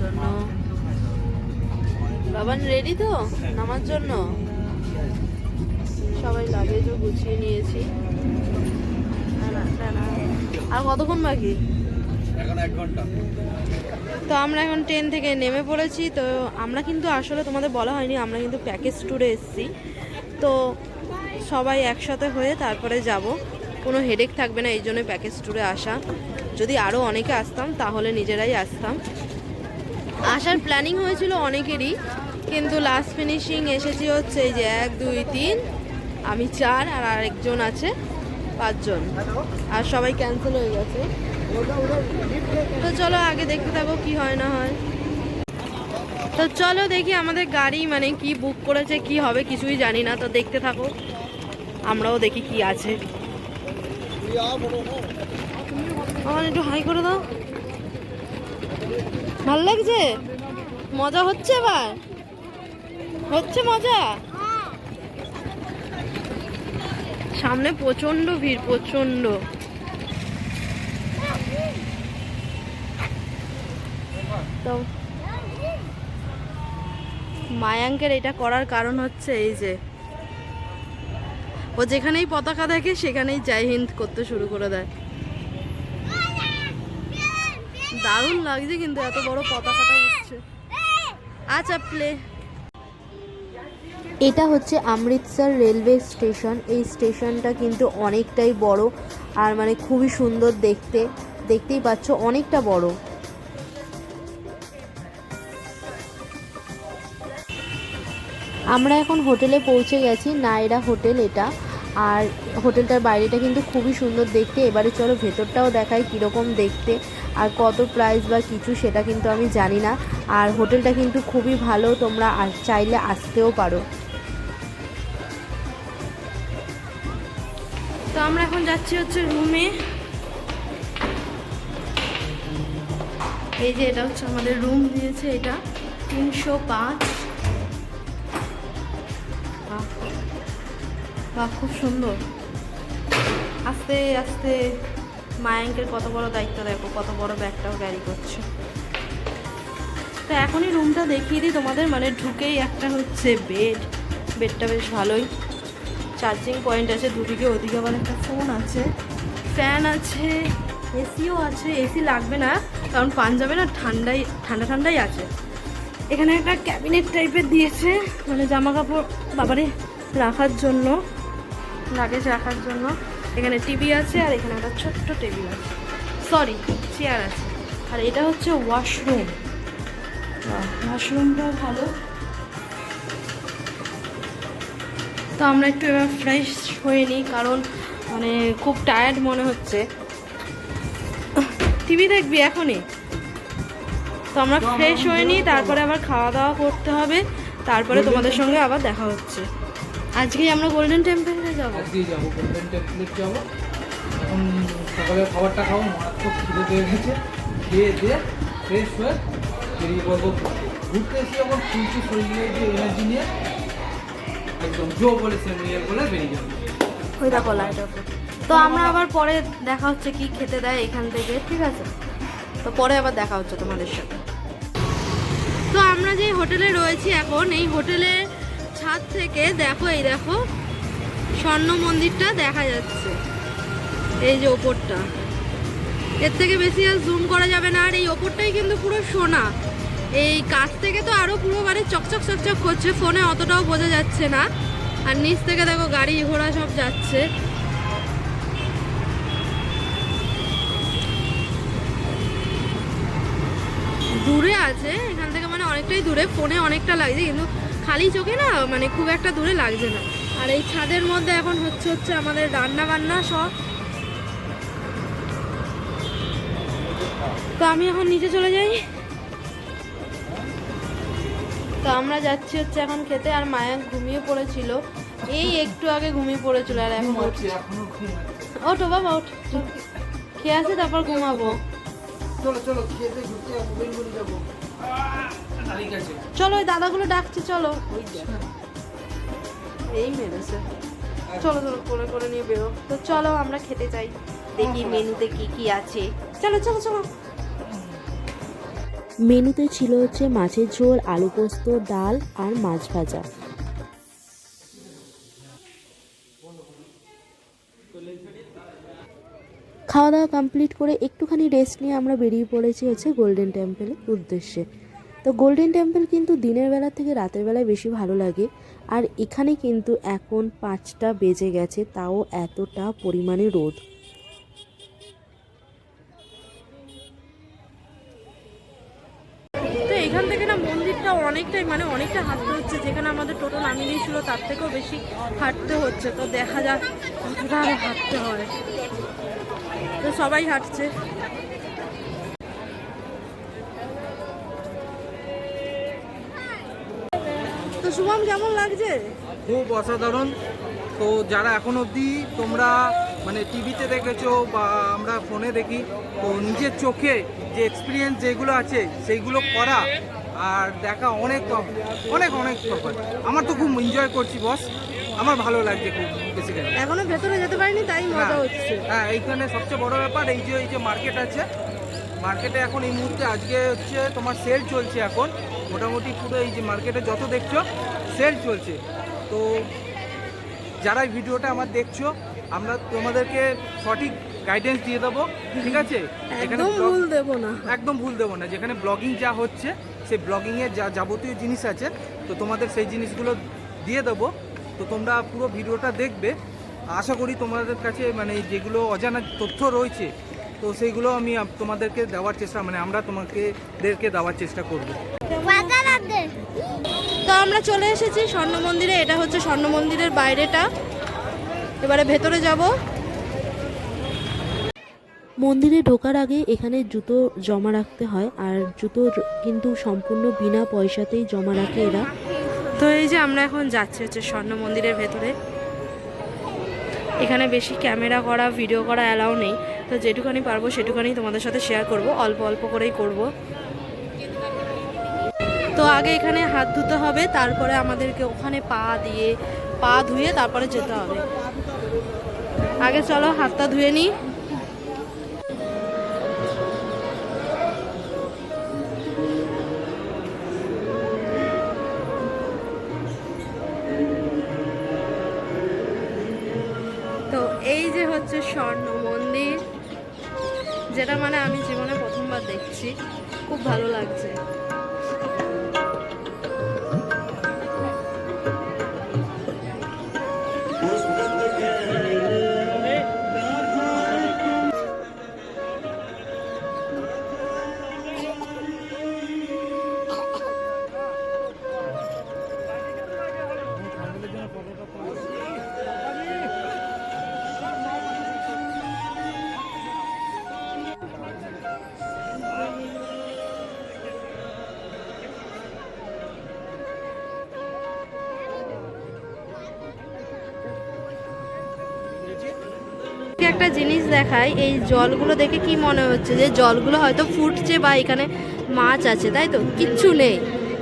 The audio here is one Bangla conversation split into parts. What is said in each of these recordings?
জন্য। বাবান রেডি তো? নামার জন্য? সবাই লাগেজও গুছিয়ে নিয়েছি। আর কতক্ষণ বাকি? তো আমরা এখন ট্রেন থেকে নেমে পড়েছি। তো আমরা কিন্তু আসলে তোমাদের বলা হয়নি আমরা কিন্তু প্যাকেজ ট্যুরে এসেছি। তো সবাই একসাথে হয়ে তারপরে যাব। কোনো হেডেক থাকবে না এই জন্য প্যাকেজ ট্যুরে আসা। যদি আরও অনেকে আসতাম তাহলে নিজেরাই আসতাম। আসার প্ল্যানিং হয়েছিল অনেকেরই কিন্তু লাস্ট ফিনিশিং এসেছি হচ্ছে এই যে এক দুই তিন আমি চার আর আরেকজন আছে পাঁচজন। আর সবাই ক্যান্সেল হয়ে গেছে। তো চলো আগে দেখতে থাকো কি হয় না হয়। তো চলো দেখি আমাদের গাড়ি মানে কি বুক করেছে কি হবে কিছুই জানি না তো দেখতে থাকো। আমরাও দেখি কি আছে। আমার একটু হাই করে দাও। ভালো লাগছে? মজা হচ্ছে এবার হচ্ছে মজা? সামনে প্রচণ্ড ভিড় প্রচণ্ড তো, মায়াঙ্কের এটা করার কারণ হচ্ছে এই যে, ও যেখানেই পতাকা দেখে সেখানেই জয় হিন্দ করতে শুরু করে দেয়। দারুণ লাগছে কিন্তু, এত বড় পতাকাটা উঠছে। আচ্ছা প্লে এটা হচ্ছে অমৃতসর রেলওয়ে স্টেশন। এই স্টেশনটা কিন্তু অনেকটাই বড় আর মানে খুবই সুন্দর দেখতে। দেখতেই পাচ্ছ, অনেকটা বড়। আমরা এখন হোটেলে পৌঁছে গেছি নায়রা হোটেল এটা। আর হোটেলটার বাইরেটা কিন্তু খুবই সুন্দর দেখতে। এবারে চলো ভেতরটাও দেখাই কীরকম দেখতে আর কত প্রাইস বা কিছু সেটা কিন্তু আমি জানি না। আর হোটেলটা কিন্তু খুবই ভালো, তোমরা চাইলে আসতেও পারো। তো আমরা এখন যাচ্ছি হচ্ছে রুমে এই যে এটা হচ্ছে আমাদের রুম দিয়েছে এটা। তিনশো পাঁচ। বাহ, খুব সুন্দর। আস্তে আস্তে, মায়াঙ্কের কত বড় দায়িত্ব দেখো, কত বড় ব্যাগটাও ক্যারি করছে। তো এখনই রুমটা দেখিয়ে দিই তোমাদের মানে ঢুকেই একটা হচ্ছে বেড বেডটা বেশ ভালোই। চার্জিং পয়েন্ট আছে, দুদিকে ওদিকে আবার একটা ফোন আছে। ফ্যান আছে এসিও আছে এসি লাগবে না, কারণ পাঞ্জাবে না ঠান্ডাই, ঠান্ডা ঠান্ডাই আছে। এখানে একটা ক্যাবিনেট টাইপের দিয়েছে মানে জামা কাপড় বাবারে রাখার জন্য। লাগেজ রাখার জন্য। এখানে টিভি আছে আর এখানে একটা ছোট্ট টেবিল আছে। সরি চেয়ার আছে। আর এটা হচ্ছে ওয়াশরুম ওয়াশরুমটাও ভালো। তো আমরা একটু এবার ফ্রেশ হয়ে নিই কারণ মানে খুব টায়ার্ড মনে হচ্ছে। টিভি দেখবি এখনই। তো আমরা ফ্রেশ হয়ে নিই তারপরে আবার খাওয়া দাওয়া করতে হবে। তারপরে তোমাদের সঙ্গে আবার দেখা হচ্ছে। আজকেই আমরা গোল্ডেন টেম্পলে যাব। আজকেই যাব গোল্ডেন টেম্পলেট যাব। এখন সকালের খাবারটা খাব মারাত্মক খিদে পেয়ে গেছে। খেয়ে দিয়ে ফ্রেশ হয়ে বেরিয়ে পড়ব ঘুরতে। এসে যখন ফুলছি শরীরে যে এনার্জি নিয়ে একদম জো বলে সে নিয়ে বলে বেরিয়ে যাব। ওই দেখো লাইট তো আমরা আবার পরে দেখা হচ্ছে কি খেতে দেয় এখান থেকে ঠিক আছে? তো পরে আবার দেখা হচ্ছে তোমাদের সাথে। তো আমরা যে হোটেলে রয়েছি এখন এই হোটেলের ছাদ থেকে দেখো, এই দেখো, স্বর্ণ মন্দিরটা দেখা যাচ্ছে। এই যে ওপরটা। এর থেকে বেশি আর জুম করা যাবে না। আর এই ওপরটাই কিন্তু পুরো সোনা। এই কাছ থেকে তো আরও পুরো মানে চকচক চকচক করছে। ফোনে অতটাও বোঝা যাচ্ছে না। আর নিচ থেকে দেখো, গাড়ি ঘোড়া সব যাচ্ছে। দূরে আছে, এখান থেকে মানে অনেকটাই দূরে। ফোনে অনেকটা লাগছে, কিন্তু খালি চোখে না মানে খুব একটা দূরে লাগছে না। আর এই ছাদের মধ্যে এখন হচ্ছে হচ্ছে আমাদের রান্না বান্না সব। তো আমি এখন নিচে চলে যাই। তো আমরা যাচ্ছি হচ্ছে এখন খেতে আর মায়া ঘুমিয়ে পড়েছিল। এই একটু আগে ঘুমিয়ে পড়েছিল আর এখন ওঠো বাবা ওঠ। খেয়ে আসি তারপর ঘুমাবো। চলো চলো খেতে ঘুরতে যাব। চলো, ওই দাদাগুলো ডাকছে, চলো। এই মেরেছে। চলো চলো করে করে নিয়ে বেরো। তো চলো, আমরা খেতে চাই দেখি মেনুতে কি কি আছে। চলো চলো চলো। মেনুতে ছিল হচ্ছে মাছের ঝোল, আলু পোস্ত, ডাল আর মাছ ভাজা। খাওয়া দাওয়া কমপ্লিট করে একটুখানি রেস্ট নিয়ে আমরা বেরিয়ে পড়েছি হচ্ছে গোল্ডেন টেম্পলের উদ্দেশ্যে। তো গোল্ডেন টেম্পল কিন্তু দিনের বেলা থেকে রাতের বেলায় বেশি ভালো লাগে। আর এখানে কিন্তু এখন পাঁচটা বেজে গেছে, তাও এতটা পরিমাণে রোদ। এখান থেকে না মন্দিরটা অনেকটাই মানে অনেকটা হাঁটতে হচ্ছে। যেখানে আমাদের টোটো নামিয়ে দিয়েছিল তার থেকেও বেশি হাঁটতে হচ্ছে। তো দেখা যাক কতটা হাঁটতে হয়। তো সবাই হাঁটছে। তো শুভম, কেমন লাগছে? খুব অসাধারণ। তো যারা এখন অবধি তোমরা মানে টিভিতে দেখেছ বা আমরা ফোনে দেখি, তো নিজের চোখে যে এক্সপিরিয়েন্স যেগুলো আছে, সেইগুলো করা আর দেখা অনেক অনেক অনেক তফাৎ আমার তো খুব এনজয় করছি বস আমার ভালো লাগছে খুব বেসিক্যালি এখনও ভেতরে যেতে পারিনি তাই মজা হচ্ছে। হ্যাঁ এইখানে সবচেয়ে বড় ব্যাপার এই যে এই যে মার্কেট আছে মার্কেটে এখন এই মুহূর্তে আজকে হচ্ছে তোমার সেল চলছে এখন। মোটামুটি পুরো এই যে মার্কেটে যত দেখছ সেল চলছে। তো যারা ভিডিওটা আমার দেখছ আমরা তোমাদেরকে সঠিক গাইডেন্স দিয়ে দেবো ঠিক আছে? এখানে একদম ভুল দেবো না। একদম ভুল দেবো না। যেখানে ব্লগিং যা হচ্ছে সেই ব্লগিংয়ের যা যাবতীয় জিনিস আছে তো তোমাদের সেই জিনিসগুলো দিয়ে দেবো। তো তোমরা পুরো ভিডিওটা দেখবে। আশা করি তোমাদের কাছে মানে যেগুলো অজানা তথ্য রয়েছে তো সেইগুলো আমি তোমাদেরকে দেওয়ার চেষ্টা মানে আমরা তোমাকেদেরকে দেওয়ার চেষ্টা করব। তো আমরা চলে এসেছি স্বর্ণ মন্দিরে এটা হচ্ছে স্বর্ণ মন্দিরের বাইরেটা। এবারে ভেতরে যাব। মন্দিরে ঢোকার আগে এখানে জুতো জমা রাখতে হয় আর জুতো কিন্তু সম্পূর্ণ বিনা পয়সাতেই জমা রাখে এরা। তো এই যে আমরা এখন যাচ্ছি হচ্ছে স্বর্ণ মন্দিরের ভেতরে। এখানে বেশি ক্যামেরা করা, ভিডিও করা অ্যালাউ নেই। তো যেটুখানি পারব সেটুখানি তোমাদের সাথে শেয়ার করব, অল্প অল্প করেই করব। তো আগে এখানে হাত ধুতে হবে, তারপরে আমাদেরকে ওখানে পা দিয়ে, পা ধুয়ে তারপরে যেতে হবে। আগে চলো হাতটা ধুয়ে নিই। হচ্ছে স্বর্ণ মন্দির যেটা মানে আমি জীবনে প্রথমবার দেখছি। খুব ভালো লাগছে। একটা জিনিস দেখায় এই জলগুলো দেখে কি মনে হচ্ছে যে জলগুলো হয়তো ফুটছে বা এখানে মাছ আছে, তাই তো? কিচ্ছু নেই।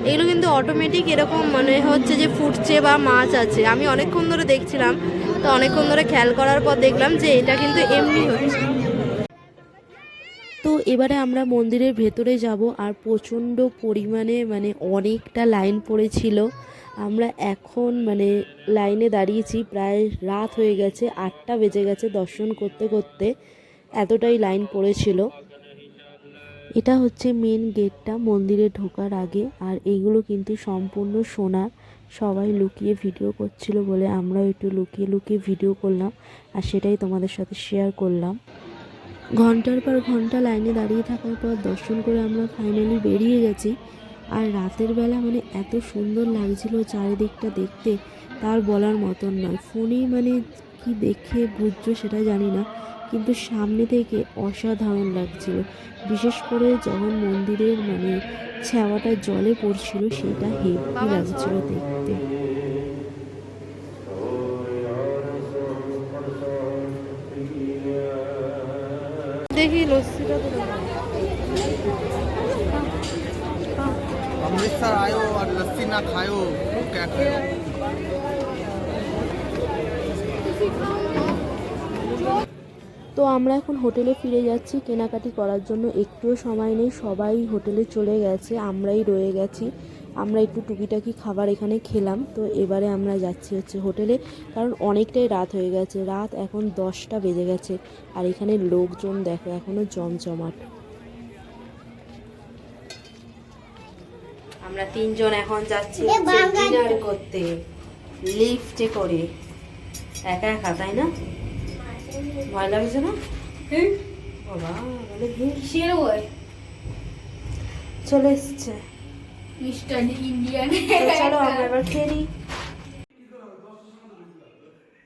এগুলো কিন্তু অটোমেটিক এরকম মনে হচ্ছে যে ফুটছে বা মাছ আছে। আমি অনেকক্ষণ ধরে দেখছিলাম, তো অনেকক্ষণ ধরে খেয়াল করার পর দেখলাম যে এটা কিন্তু এমনি হচ্ছে। তো এবারে আমরা মন্দিরের ভেতরে যাব আর প্রচণ্ড পরিমাণে মানে অনেকটা লাইন পড়েছিল। আমরা এখন মানে লাইনে দাঁড়িয়েছি, প্রায় রাত হয়ে গেছে, আটটা বেজে গেছে দর্শন করতে করতে। এতটাই লাইন পড়েছিল। এটা হচ্ছে মেন গেটটা মন্দিরে ঢোকার আগে। আর এইগুলো কিন্তু সম্পূর্ণ সোনার। সবাই লুকিয়ে ভিডিও করছিল বলে আমরাও একটু লুকিয়ে লুকিয়ে ভিডিও করলাম। আর সেটাই তোমাদের সাথে শেয়ার করলাম। ঘণ্টার পর ঘণ্টা লাইনে দাঁড়িয়ে থাকার পর দর্শন করে আমরা ফাইনালি বেরিয়ে গেছি। আর রাতের বেলা মানে এত সুন্দর লাগছিল চারিদিকটা দেখতে, তার বলার মতন নয়। ফোনেই মানে কি দেখে বুঝছ সেটা জানি না, কিন্তু সামনে থেকে অসাধারণ লাগছিল। বিশেষ করে যখন মন্দিরের মানে ছাওয়াটা জলে পড়ছিল, সেটা হেভি লাগছিল দেখতে। দেখি লস্যিটা और लस्सी ना खायो तो क्या खायो তো আমরা এখন হোটেলে ফিরে যাচ্ছি কেনাকাটি করার জন্য একটুও সময় নেই সবাই হোটেলে চলে গেছে আমরাই রয়ে গেছি আমরা একটু টুকিটাকি খাবার এখানে খেলাম তো এবারে আমরা যাচ্ছি হচ্ছে হোটেলে কারণ অনেকটাই রাত হয়ে গেছে রাত এখন দশটা বেজে গেছে আর এখানে লোকজন দেখো এখনও জমজমাট আমরা তিনজন এখন যাচ্ছি ডিনার করতে। লিফটে করে। একা একা তাই না? ভয় লাগছে না? বাবা চলে এসছে। চলো আমরা এবার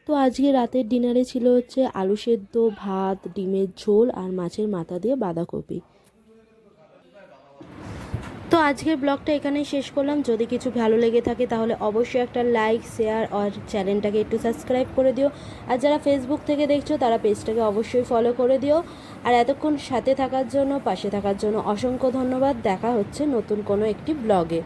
তো আজকে রাতের ডিনারে ছিল হচ্ছে আলু সেদ্ধ ভাত ডিমের ঝোল আর মাছের মাথা দিয়ে বাঁধাকপি। তো আজকের ব্লগটা এখানেই শেষ করলাম। যদি কিছু ভালো লেগে থাকে তাহলে অবশ্যই একটা লাইক শেয়ার আর চ্যানেলটাকে একটু সাবস্ক্রাইব করে দিও। আর যারা ফেসবুক থেকে দেখছ তারা পেজটাকে অবশ্যই ফলো করে দিও। আর এতক্ষণ সাথে থাকার জন্য, পাশে থাকার জন্য অসংখ্য ধন্যবাদ। দেখা হচ্ছে নতুন কোনো একটি ব্লগে।